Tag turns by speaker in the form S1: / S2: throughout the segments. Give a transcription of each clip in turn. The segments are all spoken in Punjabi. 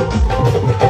S1: Thank you.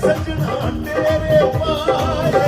S1: ਸਜਣਾ ਤੇਰੇ ਪਾਏ।